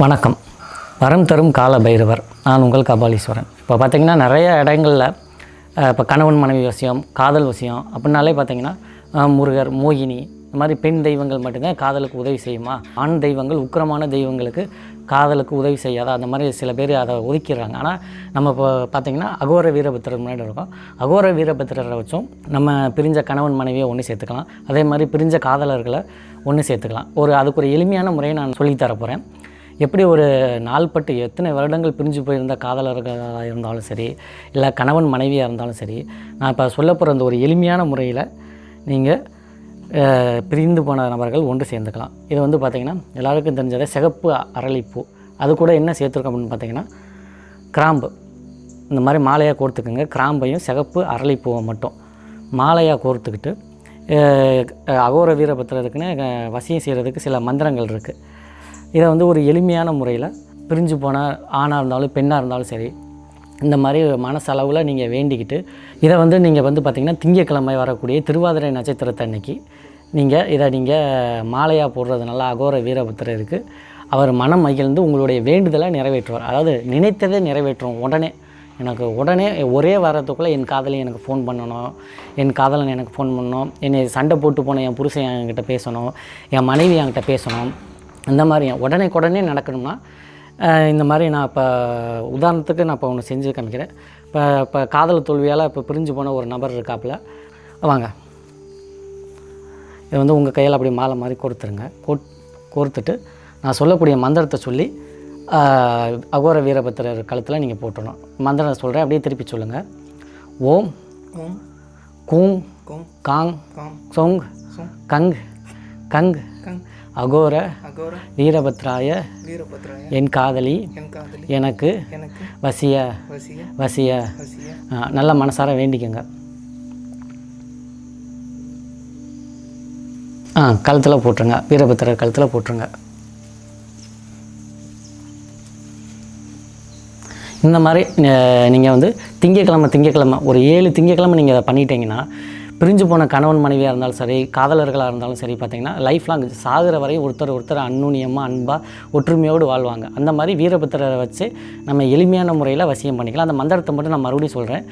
வணக்கம். வரம் தரும் கால பைரவர் நான் உங்கள் கபாலீஸ்வரன். இப்போ பார்த்தீங்கன்னா நிறைய இடங்களில் இப்போ கணவன் மனைவி விஷயம் காதல் விஷயம் அப்படின்னாலே பார்த்தீங்கன்னா முருகர் மோகினி இந்த மாதிரி பெண் தெய்வங்கள் மட்டும்தான் காதலுக்கு உதவி செய்யுமா? ஆண் தெய்வங்கள் உக்கிரமான தெய்வங்களுக்கு காதலுக்கு உதவி செய்யாதா? அந்த மாதிரி சில பேர் அதை ஒதுக்கிடுறாங்க. ஆனால் நம்ம இப்போ பார்த்தீங்கன்னா அகோர வீரபத்திரர் முன்னாடி இருக்கோம். அகோர வீரபத்திரரை வச்சும் நம்ம பிரிஞ்ச கணவன் மனைவியை ஒன்று சேர்த்துக்கலாம். அதே மாதிரி பிரிஞ்ச காதலர்களை ஒன்று சேர்த்துக்கலாம். ஒரு அதுக்கு ஒரு எளிமையான முறையை நான் சொல்லித்தர போகிறேன் எப்படி ஒரு நாள்பட்டு எத்தனை வருடங்கள் பிரிஞ்சு போயிருந்த காதலர்களாக இருந்தாலும் சரி இல்லை கணவன் மனைவியாக இருந்தாலும் சரி நான் இப்போ சொல்ல போகிற அந்த ஒரு எளிமையான முறையில் நீங்கள் பிரிந்து போன நபர்கள் ஒன்று சேர்ந்துக்கலாம். இது வந்து பார்த்திங்கன்னா எல்லாருக்கும் தெரிஞ்சதை சிகப்பு அரளிப்பூ அது கூட என்ன சேர்த்துருக்கோம் அப்படின்னு பார்த்தீங்கன்னா கிராம்பு. இந்த மாதிரி மாலையாக கோர்த்துக்குங்க. கிராம்பையும் சிகப்பு அரளிப்பூவை மட்டும் மாலையாக கோர்த்துக்கிட்டு அகோர வீரபத்திரத்துக்குன்னு வசியம் செய்கிறதுக்கு சில மந்திரங்கள் இருக்குது. இதை வந்து ஒரு எளிமையான முறையில் பிரிஞ்சு போன ஆணாக இருந்தாலும் பெண்ணாக இருந்தாலும் சரி இந்த மாதிரி மனசளவில் நீங்கள் வேண்டிக்கிட்டு இதை வந்து நீங்கள் வந்து பார்த்திங்கன்னா திங்கக்கிழமை வரக்கூடிய திருவாதிரை நட்சத்திரத்தை அன்னைக்கு நீங்கள் இதை நீங்கள் மாலையாக போடுறதுனால அகோர வீரபத்திரருக்கு அவர் மனம் மகிழ்ந்து உங்களுடைய வேண்டுதலை நிறைவேற்றுவார். அதாவது நினைத்ததை நிறைவேற்றும் உடனே. எனக்கு உடனே ஒரே வாரத்துக்குள்ளே என் காதலி எனக்கு ஃபோன் பண்ணணும். என் காதலன் எனக்கு ஃபோன் பண்ணணும். என்னை சண்டை போட்டு போன என் புருஷன் என்கிட்ட பேசணும். என் மனைவி என்கிட்ட பேசணும். இந்த மாதிரி உடனே உடனே நடக்கணும்னா இந்த மாதிரி நான் இப்போ உதாரணத்துக்கு நான் இப்போ ஒன்று செஞ்சு காமிக்கிறேன் இப்போ இப்போ காதல் தோல்வியால் இப்போ பிரிஞ்சு போன ஒரு நபர் இருக்காப்புல வாங்க. இது வந்து உங்கள் கையில் அப்படியே மாலை மாதிரி கோர்த்துருங்க. கோட் கோர்த்துட்டு நான் சொல்லக்கூடிய மந்திரத்தை சொல்லி அகோர வீரபத்திரர் கழுத்தில் நீங்கள் போட்டணும் மந்திரம் சொல்கிறேன் அப்படியே திருப்பி சொல்லுங்கள் ஓம் கூங் காங் சொங் கங் கங் கங். அகோர அகோர வீரபத்ராய வீரபத்ராய என் காதலி என் காதலி எனக்கு வசிய வசிய நல்ல மனசார வேண்டிக்கோங்க. ஆ கழுத்தில் போட்டுருங்க. வீரபத்திரர் கழுத்தில் போட்டுருங்க. இந்த மாதிரி நீங்கள் வந்து திங்கக்கிழமை திங்கக்கிழமை ஒரு ஏழு திங்கக்கிழமை நீங்கள் அதை பண்ணிட்டீங்கன்னா பிரிஞ்சு போன கணவன் மனைவியாக இருந்தாலும் சரி காதலர்களாக இருந்தாலும் சரி பார்த்தீங்கன்னா லைஃப் லாங் சாகிற வரை ஒருத்தர் ஒருத்தர் அந்நுண்ணியமாக அன்பாக ஒற்றுமையோடு வாழ்வாங்க. அந்த மாதிரி வீரபத்திரரை வச்சு நம்ம எளிமையான முறையில் வசியம் பண்ணிக்கலாம். அந்த மந்திரத்தை மட்டும் நான் மறுபடியும் சொல்கிறேன்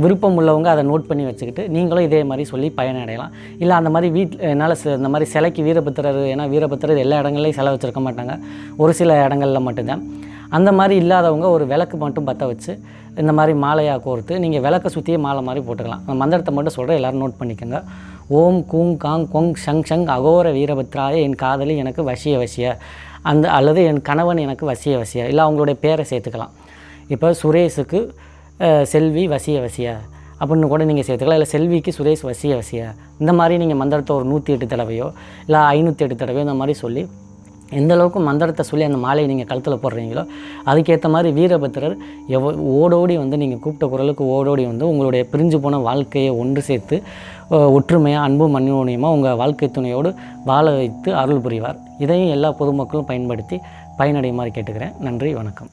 விருப்பம் உள்ளவங்க அதை நோட் பண்ணி வச்சுக்கிட்டு நீங்களும் இதே மாதிரி சொல்லி பயனடையலாம். இல்லை அந்த மாதிரி வீட்டில் என்னால் சி- இந்த மாதிரி சிலைக்கு வீரபத்திரர் ஏன்னா வீரபத்திரர் எல்லா இடங்கள்லையும் சிலை வச்சுருக்க மாட்டாங்க. ஒரு சில இடங்களில் மட்டும்தான். அந்த மாதிரி இல்லாதவங்க ஒரு விளக்கு மட்டும் பற்ற வச்சு இந்த மாதிரி மாலையாக கோர்த்து நீங்கள் விளக்கை சுற்றியே மாலை மாதிரி போட்டுக்கலாம். அந்த மந்திரத்தை மட்டும் சொல்கிறேன் எல்லோரும் நோட் பண்ணிக்கோங்க. ஓம் கூங் காங் கொங் ஷங் ஷங் அகோர வீரபத்ராய என் காதலி எனக்கு வசிய வசிய. அந்த அல்லது என் கணவன் எனக்கு வசிய வசிய. இல்லை அவங்களுடைய பேரை சேர்த்துக்கலாம். இப்போ சுரேஷுக்கு செல்வி வசிய வசிய. அப்படின்னு கூட நீங்கள் சேர்த்துக்கலாம். இல்லை செல்விக்கு சுரேஷ் வசிய வசிய. இந்த மாதிரி நீங்கள் மந்திரத்தை ஒரு நூற்றி எட்டு தடவையோ இல்லை ஐநூற்றி எட்டு தடவையோ இந்த மாதிரி சொல்லி எந்த அளவுக்கு மந்திரத்தை சொல்லி அந்த மாலையை நீங்கள் கழுத்தில் போடுறீங்களோ அதுக்கேற்ற மாதிரி வீரபத்திரர் எவ ஓடோடி வந்து நீங்கள் கூப்பிட்ட குரலுக்கு ஓடோடி வந்து உங்களுடைய பிரிஞ்சு போன வாழ்க்கையை ஒன்று சேர்த்து ஒற்றுமையாக அன்பும் மன்னியோனியமாக உங்கள் வாழ்க்கை துணையோடு வாழ வைத்து அருள் புரிவார். இதையும் எல்லா பொதுமக்களும் பயன்படுத்தி பயனடையுமாறு கேட்டுக்கிறேன். நன்றி வணக்கம்.